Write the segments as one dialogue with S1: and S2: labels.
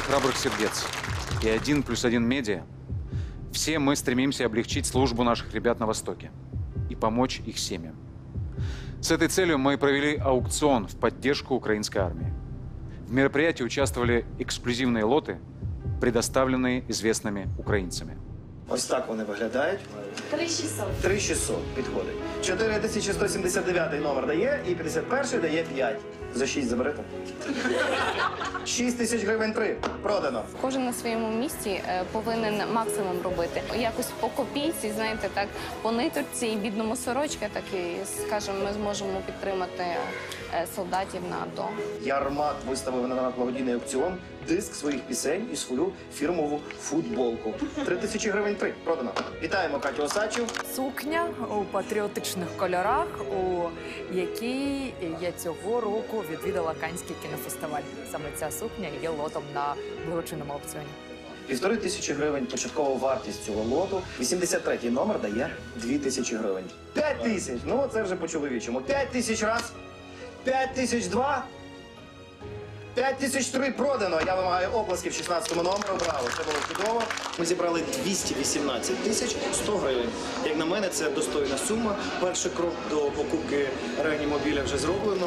S1: храбрых сердец и один плюс один медиа все мы стремимся облегчить службу наших ребят на Востоке и помочь их семьям. С этой целью мы провели аукцион в поддержку украинской армии. В мероприятии участвовали эксклюзивные лоты, предоставленные известными украинцами.
S2: Ось так вони виглядають.
S3: 3600.
S2: 3600 підходить. 4179 номер дає і 51 дає 5. За 6 заберете. 6 тисяч гривень три. Продано.
S4: Кожен на своєму місці е, повинен максимум робити. Якось по копійці, знаєте, так по ниточці і бідному сорочка, так і скажімо, ми зможемо підтримати е, солдатів на АТО.
S2: Ярмак виставив на благодійний аукціон диск своїх пісень і свою фірмову футболку. 3 тисячі гривень три. Продано. Вітаємо Катю Осадчу.
S5: Сукня у патріотичних кольорах, у якій я цього року відвідала Канський кінофестиваль. Саме ця сукня є лотом на благочинному аукціоні.
S2: Півтори тисячі гривень початкова вартість цього лоту. 83-й номер дає 2 тисячі гривень. 5 тисяч! Ну це вже по-чоловічому. 5 тисяч раз, 5 тисяч два, 5 тисяч три продано. Я вимагаю оплесків 16-му номеру. Браво, це було чудово. Ми зібрали 218 тисяч 100 гривень. Як на мене, це достойна сума. Перший крок до покупки реанімобіля вже зроблено.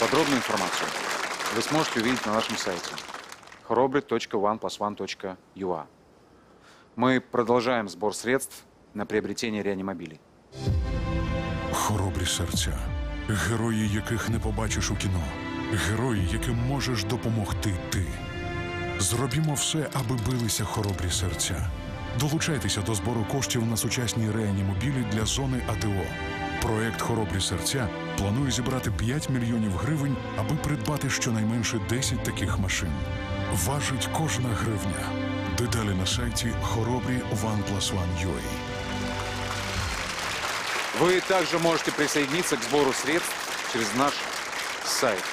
S1: Подробную информацию вы сможете увидеть на нашем сайте horobry.oneplusone.ua. Мы продолжаем сбор средств на приобретение реанимобилей.
S6: Хоробрі серця, герої, яких не побачиш у кіно, герої, яким можеш допомогти ти. Зробімо все, аби билися хоробрі серця. Долучайтеся до збору коштів на сучасні реанімобілі для зони АТО. Проект Хоробрі серця планує зібрати 5 мільйонів гривень, аби придбати щонайменше 10 таких машин. Важить кожна гривня. Деталі на сайті хоробрі OnePlus.One.ua.
S1: Вы также можете присоединиться к сбору средств через наш сайт